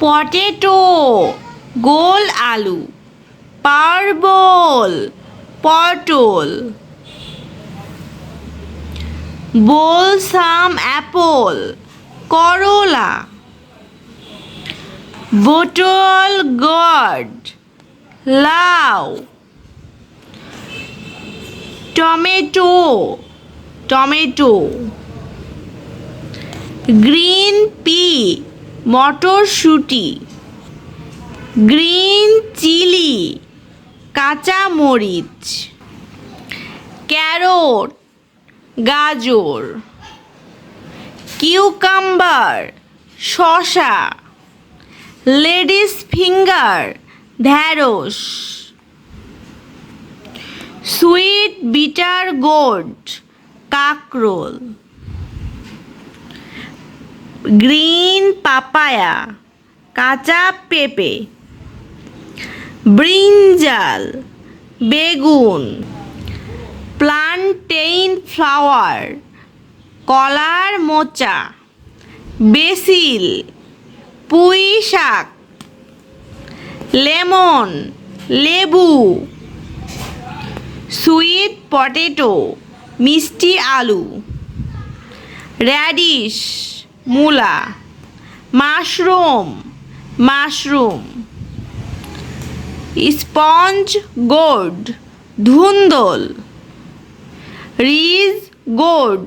Potato, গোল আলু, পারবল, পটল, বোলসাম অ্যাপল, করলা বোটল গড, লাউ, টমেটো টমেটো, গ্রিন পি মটরশুঁটি, গ্রিন চিলি, কাঁচা মরিচ, ক্যারট, গাজর, কিউকাম্বার, শসা, লেডিস ফিঙ্গার, ঢ্যাঁড়স, সুইট বিটার গোড কাকরোল। গ্রিন পাপায়া, কাঁচা পেঁপে, ব্রিঞ্জাল, বেগুন, প্লান্টেইন ফ্লাওয়ার, কলার মোচা, বেসিল, পুঁই শাক, লেমন, লেবু, সুইট পটেটো, মিষ্টি আলু, র্যাডিশ। মূলা, মাশরুম মাশরুম, স্পঞ্জ গোড ধুন্দল, রিজ গোড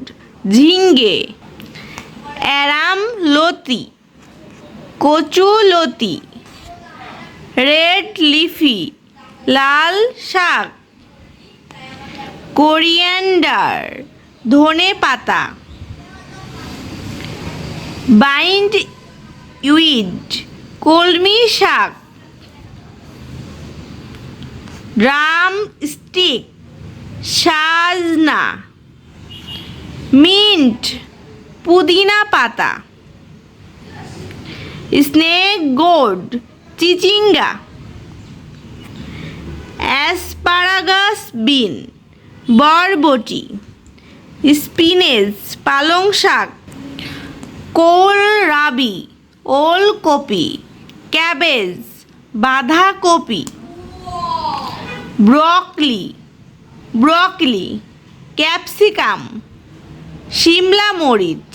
ঝিঙ্গে, অ্যারাম লতি, কচু লতি, রেড লিফি, লাল শাক, কোরিয়ান্ডার, ধনে পাতা। বাইন্ড উইড, কলমি শাক, ড্রাম স্টিক, সাজনা, মিন্ট, পুদিনা পাতা, স্নেক গোড চিচিঙ্গা, অ্যাসপারাগাস বিন, বরবটি, স্পিনেজ, পালং শাক কোলরাবি ওলকপি ক্যাবেজ বাঁধাকপি ব্রকলি ব্রকলি ক্যাপসিকাম শিমলা মরিচ।